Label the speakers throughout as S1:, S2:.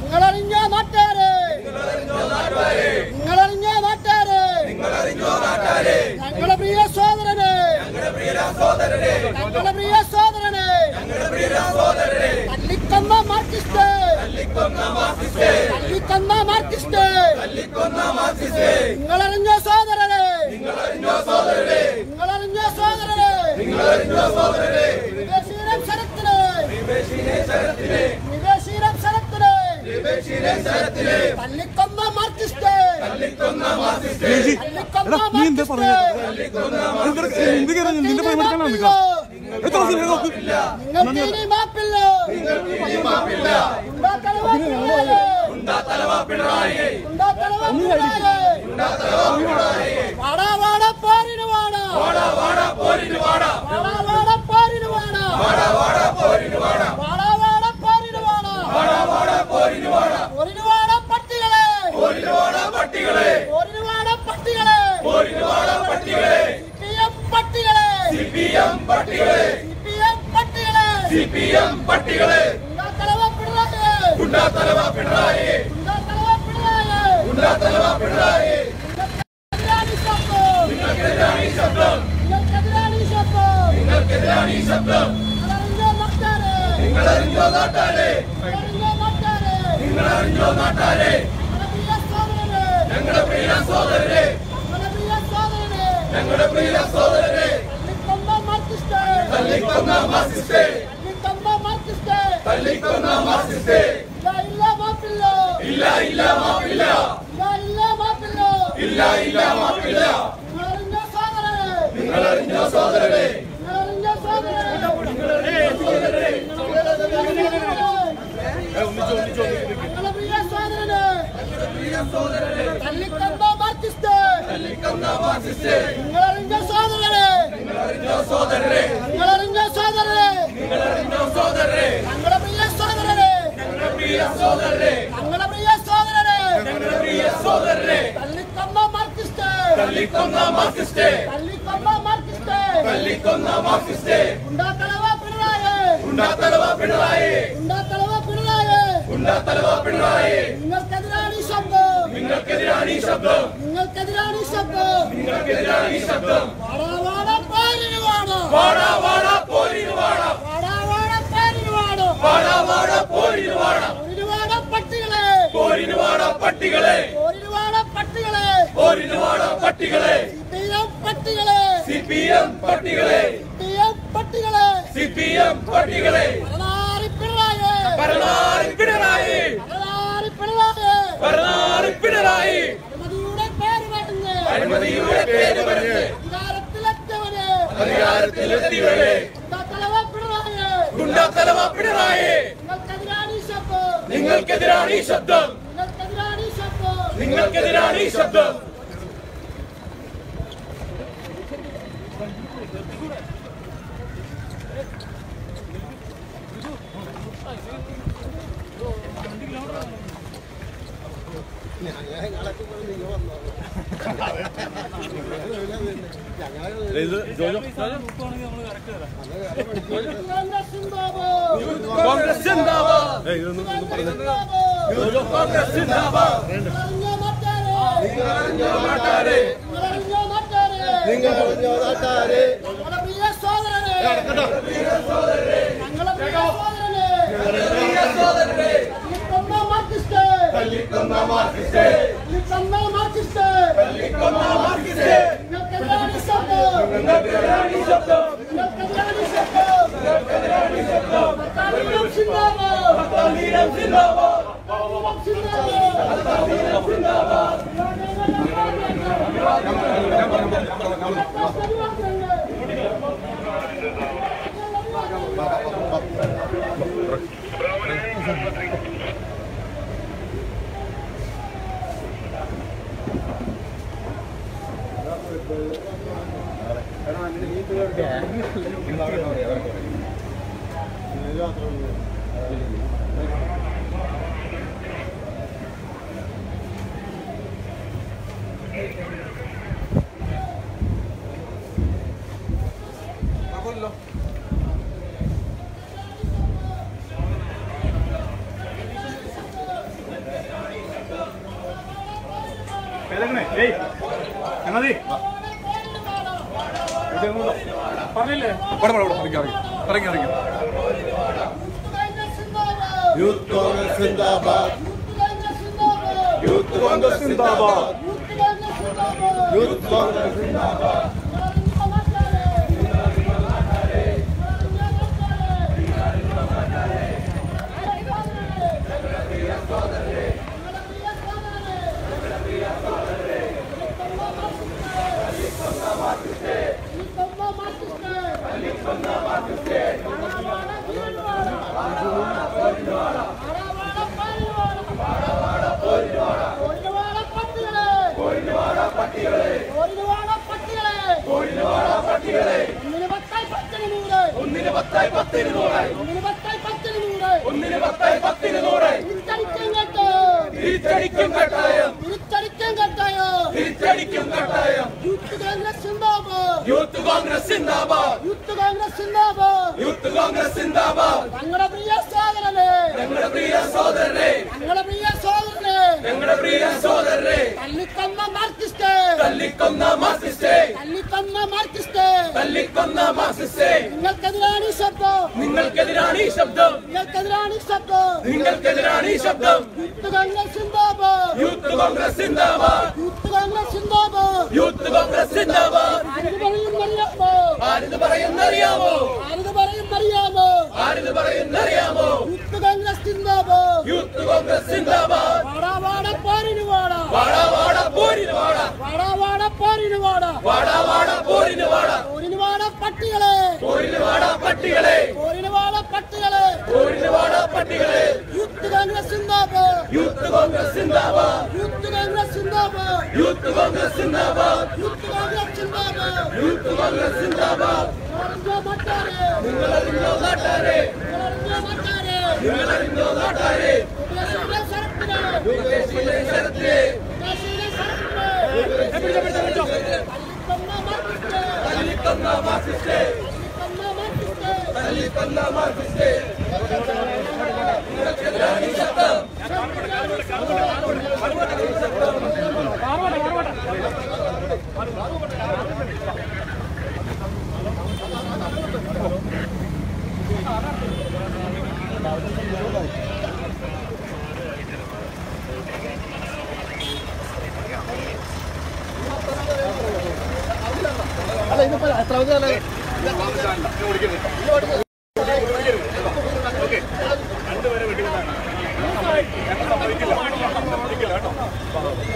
S1: നിങ്ങളറിഞ്ഞ നാട്ടുകാരെ? നിങ്ങളറിഞ്ഞ നാട്ടുകാരെ? ഞങ്ങളുടെ പ്രിയ സഹോദരനെ. ഞങ്ങളുടെ പ്രിയ സഹോദരനെ. തല്ലിക്കൊന്ന മാർക്സിസ്റ്റ്. തല്ലിക്കൊന്ന മാർക്സിസ്റ്റ്. നിങ്ങളറിഞ്ഞ സഹോദരനെ നിങ്ങളറിഞ്ഞ സഹോദരനെ വിദേശീയം ശരത്തിന് വിദേശീയം ശരത്തിന് തല്ലിക്കൊന്ന മാർക്സിസ്റ്റ് തല്ലിക്കൊന്ന
S2: എടാ, നീ എന്താ പറഞ്ഞത്? എന്ത് കാര്യം നിന്റെ പൈ എടുക്കാനാ നിൽക്കുക എത്ര ദിവസം നോക്ക്
S1: വാടാ വാടാ പോരിന് വാടാ വാടാ വാടാ പോരിന് വാടാ വാടാ വാടാ പോരിന് വാടാ പോരിന് വാടാ പട്ടികളെ പോരിന് വാടാ പട്ടികളെ പോരിന് വാടാ പട്ടികളെ പോരിന് വാടാ പട്ടികളെ സിപിഎം പട്ടികളെ സിപിഎം പട്ടികളെ സിപിഎം പട്ടികളെ ഉണ്ടാ തലവ പിണറായി ഉണ്ടാ തലവ പിണറായി ഉണ്ടാ തലവ പിണറായി ഉണ്ടാ തലവ പിണറായി നിങ്ങൾക്കെതിരാണ് ഈ ശബ്ദം നിങ്ങൾക്കെതിരാണ് ഈ ശബ്ദം നിങ്ങൾക്കെതിരാണ് ഈ ശബ്ദം നിങ്ങളറിഞ്ഞോ നാട്ടാരെ നിങ്ങളറിഞ്ഞോ നാട്ടാരെ ഞങ്ങളുടെ പ്രിയ സഹോദരനെ. ഞങ്ങളുടെ പ്രിയ സഹോദരനെ. തല്ലിക്കൊന്ന മാർക്സിസ്റ്റ്. തല്ലിക്കൊന്ന മാർക്സിസ്റ്റ്. ഇല്ല ഇല്ല മാപ്പില്ല. ഇല്ല ഇല്ല മാപ്പില്ല. നിങ്ങളറിഞ്ഞോ സഹോദരരെ തല്ലിക്കൊന്ന സഹോദരരെ നിങ്ങളറിഞ്ഞ സഹോദരനെ. നിങ്ങളറിഞ്ഞ സഹോദരനെ. ഞങ്ങളുടെ പ്രിയ സഹോദരനെ. ഞങ്ങളുടെ പ്രിയ സഹോദരനെ തല്ലിക്കൊന്ന മാർക്സിസ്റ്റ്. തല്ലിക്കൊന്ന മാർക്സിസ്റ്റ്. തല്ലിക്കൊന്ന മാർക്സിസ്റ്റ്. ഉണ്ടാത്തലവ പിണറായി. ഉണ്ടാത്തലവ പിണറായി. ഉണ്ടാത്തലവ പിണറായി. ഉണ്ടാത്തലവ പിണറായി. നിങ്ങൾക്കെതിരാണ് ഈ ശബ്ദം. നിങ്ങൾക്കെതിരാണ് ഈ ശബ്ദം. നിങ്ങൾക്കെതിരാണ് ഈ ശബ്ദം. നിങ്ങൾക്കെതിരാണ് ഈ ശബ്ദം. വാടാ വാടാ പോരിന് വാടാ. വാടാ വാടാ പോരിന് വാടാ. വാടാ വാടാ പോരിന് വാടാ. വാടാ വാടാ പോരിന് വാടാ. പോരിന് വാടാ പട്ടികളെ പോരിന് വാടാ പട്ടികളെ. പോരിന് വാടാ പട്ടികളെ. പോരിന് വാടാ പട്ടികളെ. സിപിഎം പട്ടികളെ. സിപിഎം പട്ടികളെ. സിപിഎം പട്ടികളെ. പട്ടികളെ. പരനാറി പിണറായി. പരനാറി പിണറായി. പരനാറി പിണറായി. പരനാറി പിണറായി. അഴിമതിയുടെ പേര് പറഞ്ഞ്. അധികാരത്തിലെത്തിയവരെ. ഗുണ്ടാത്തലവ പിണറായി. നിങ്ങൾക്കെതിരാണ് ഈ ശബ്ദം. നിങ്ങൾക്കെതിരാണ് ഈ ശബ്ദം നിങ്ങൾക്കെതിരാണ് ഈ ശബ്ദം നിങ്ങൾക്കെതിരാണ് ഈ ശബ്ദം
S2: ഇത് ജോജോ.
S1: കോൺഗ്രസ് സിന്ദാബാദ്.
S2: ഇതൊന്നും പറഞ്ഞത്
S1: കോൺഗ്രസ് സിന്ദാബാദ്. നിങ്ങളറിഞ്ഞോ നാട്ടാരെ ഞങ്ങളുടെ പ്രിയ സഹോദരനെ ഞങ്ങളുടെ പ്രിയ സഹോദരനെ തല്ലിക്കൊന്ന മാർക്സിസ്റ്റ് തല്ലിക്കൊന്ന മാർക്സിസ്റ്റ് തല്ലിക്കൊന്ന മാർക്സിസ്റ്റ് നിങ്ങൾക്കെതിരാണ് ഈ ശബ്ദം നിങ്ങൾക്കെതിരാണ് ഈ ശബ്ദം നിങ്ങൾക്കെതിരാണ് ഈ ശബ്ദം നിങ്ങൾക്കെതിരാണ് ഈ ശബ്ദം ഭർത്താവിനും സിന്ദാബാദ് ഭർത്താവിനും സിന്ദാബാദ് ഭർത്താവിനും സിന്ദാബാദ് ഭർത്താവിനും 有
S2: 点，你们那边有点，有点。ഇവിടെ ഇവിടെ ഇറങ്ങി ഇറങ്ങി ഇറങ്ങി
S1: യൂത്ത് കോൺഗ്രസ് സിന്ദാബാദ്.
S2: യൂത്ത് കോൺഗ്രസ് സിന്ദാബാദ്.
S1: യൂത്ത് കോൺഗ്രസ് സിന്ദാബാദ്.
S3: ഒന്നിന് പത്തായി പത്തിന് നൂറായി.
S1: ഒന്നിന് പത്തായി പത്തിന്
S3: നൂറായി.
S1: തിരിച്ചടിക്കും കട്ടായം.
S3: തിരിച്ചടിക്കാൻ കേട്ടായോ?
S1: തിരിച്ചടിക്കും കട്ടായം.
S3: യൂത്ത് കോൺഗ്രസ് സിന്ദാബാദ്.
S1: യൂത്ത് കോൺഗ്രസ് സിന്ദാബാദ്.
S3: യൂത്ത് കോൺഗ്രസ് സിന്ദാബാദ്.
S1: യൂത്ത് കോൺഗ്രസ് സിന്ദാബാദ്.
S3: ഞങ്ങളുടെ പ്രിയ സഹോദരനെ.
S1: ഞങ്ങളുടെ പ്രിയ സഹോദരനെ.
S3: ഞങ്ങളുടെ പ്രിയ സഹോദരനെ.
S1: ഞങ്ങളുടെ പ്രിയ സഹോദരനെ.
S3: തല്ലിക്കൊന്ന മാർക്സിസ്റ്റ്.
S1: തല്ലിക്കൊന്ന മാർക്സിസ്റ്റേ.
S3: തല്ലിക്കൊന്ന മാർക്സിസ്റ്റ്.
S1: തല്ലിക്കൊന്ന മാർക്സിസ്റ്റേ
S3: നിങ്ങൾക്കെതിരാണ് ഈ ശബ്ദം.
S1: നിങ്ങൾക്കെതിരാണ് ഈ ശബ്ദം.
S3: നിങ്ങൾക്കെതിരാണ് ഈ ശബ്ദം.
S1: നിങ്ങൾക്കെതിരാണ് ഈ ശബ്ദം.
S3: യൂത്ത് കോൺഗ്രസ് സിന്ദാബാദ്.
S1: യൂത്ത് കോൺഗ്രസ് സിന്ദാബാദ്.
S3: യൂത്ത് കോൺഗ്രസ് സിന്ദാബാദ്.
S1: യൂത്ത് കോൺഗ്രസ് സിന്ദാബാദ്.
S3: ആരിത് പറയുന്നറിയാമോ?
S1: ആരിത് പറയുന്നറിയാമോ?
S3: ആരിത് പറയുന്നറിയാമോ?
S1: ആരിത് പറയുന്നറിയാമോ?
S3: യൂത്ത് കോൺഗ്രസ് സിന്ദാബാദ്.
S1: യൂത്ത് കോൺഗ്രസ് സിന്ദാബാദ്.
S3: വാടാ വാടാ പോരിന് വാടാ.
S1: വാടാ വാടാ പോരിന് വാടാ
S3: വാടാ വാടാ പോരിന് വാടാ
S1: വാടാ വാടാ പോരിന് വാടാ
S3: പോരിന് വാടാ പട്ടികളെ
S1: പോരിന് വാടാ പട്ടികളെ
S3: പോരിന് വാടാ പട്ടികളെ
S1: പോരിന് വാടാ പട്ടികളെ
S3: യൂത്ത് കോൺഗ്രസ് സിന്ദാബാദ്
S1: യൂത്ത് കോൺഗ്രസ് സിന്ദാബാദ്
S3: യൂത്ത് കോൺഗ്രസ് സിന്ദാബാദ്
S1: യൂത്ത് കോൺഗ്രസ് സിന്ദാബാദ്
S3: യൂത്ത് കോൺഗ്രസ് സിന്ദാബാദ്
S1: യൂത്ത് കോൺഗ്രസ് സിന്ദാബാദ്
S3: നിങ്ങളറിഞ്ഞോ മറ്റാരെ
S1: നിങ്ങളറിഞ്ഞോ നാട്ടാരെ
S3: നിങ്ങളറിഞ്ഞോ മറ്റാരെ
S1: നിങ്ങളറിഞ്ഞോ നാട്ടാരെ
S3: ഉദ്ദേശിയുടെ സരത്തിനെ
S1: ദേശീയ ശരത്തിലെ
S3: ഉദ്ദേശിയുടെ സരത്തിനെ തല്ലിക്കൊന്ന മാർക്സിസ്റ്റ്
S1: തല്ലിക്കൊന്ന മാർക്സിസ്റ്റേ
S3: തല്ലിക്കൊന്ന
S1: തല്ലിക്കൊന്ന
S3: മാർക്സിസ്റ്റ്
S1: മാർക്സിസ്റ്റേ നിങ്ങൾക്കെതിരാണ് அறுபட்டை அறுபட்டை
S4: அறுபட்டை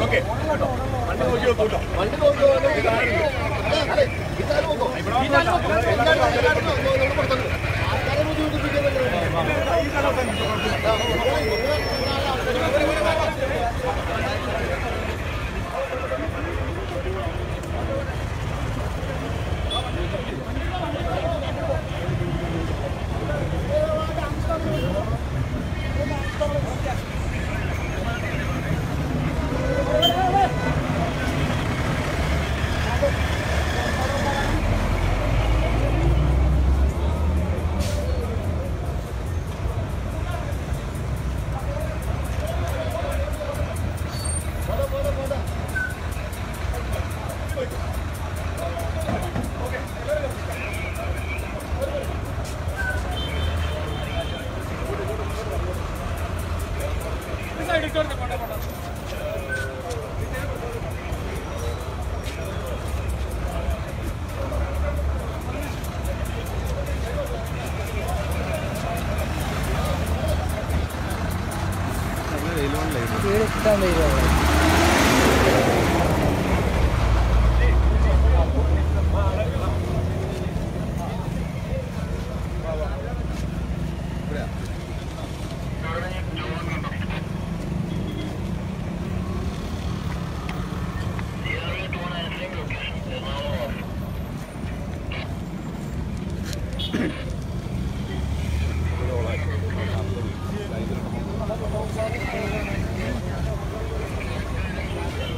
S4: ഓക്കെ. വണ്ടി നോക്കി നോക്കൂട്ടോ വണ്ടി നോക്കി? ആൾക്കാരെ ബുദ്ധിമുട്ടിപ്പിക്കാൻ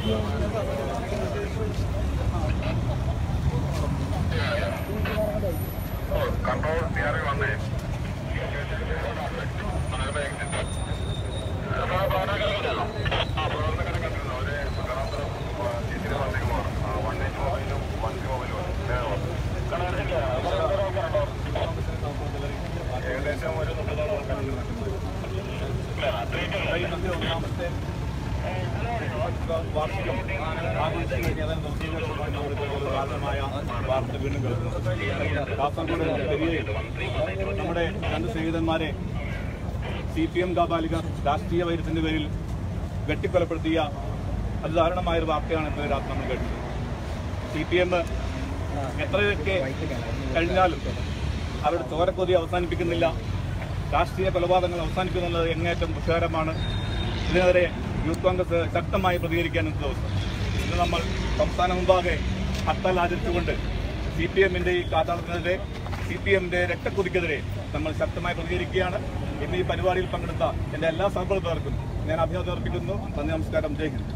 S4: Yeah. വാർത്ത വീണ്ടും കാസർഗോഡ് നമ്മുടെ രണ്ട് സ്നേഹിതന്മാരെ സി പി എം കാബാലിക രാഷ്ട്രീയ വൈരത്തിന്റെ പേരിൽ വെട്ടിക്കൊലപ്പെടുത്തിയ അതിദാരുണമായ ഒരു വാർത്തയാണ് ഇന്നലെ രാത്രി നമ്മൾ കേട്ടത്. സി പി എം എത്രയൊക്കെ കഴിഞ്ഞാലും അവരുടെ ചോരക്കൊതി അവസാനിപ്പിക്കുന്നില്ല. രാഷ്ട്രീയ കൊലപാതകങ്ങൾ അവസാനിക്കുന്നുള്ളത് എങ്ങേറ്റം ദുഃഖകരമാണ്. ഇതിനെതിരെ യൂത്ത് കോൺഗ്രസ് ശക്തമായി പ്രതികരിക്കാൻ ഇന്ന് ദിവസം. ഇന്ന് നമ്മൾ സംസ്ഥാന മുമ്പാകെ ഹർത്താൽ ആചരിച്ചുകൊണ്ട് സി പി എമ്മിന്റെ ഈ കാട്ടാളത്തിനെതിരെ സി പി എമ്മിന്റെ രക്തക്കുതിക്കെതിരെ നമ്മൾ ശക്തമായി പ്രതികരിക്കുകയാണ്. ഇന്ന് ഈ പരിപാടിയിൽ പങ്കെടുത്ത എന്റെ എല്ലാ സഹപ്രവർത്തകർക്കും ഞാൻ അഭിനന്ദനം അർപ്പിക്കുന്നു. നന്ദി നമസ്കാരം. ജയ് ഹിന്ദ്.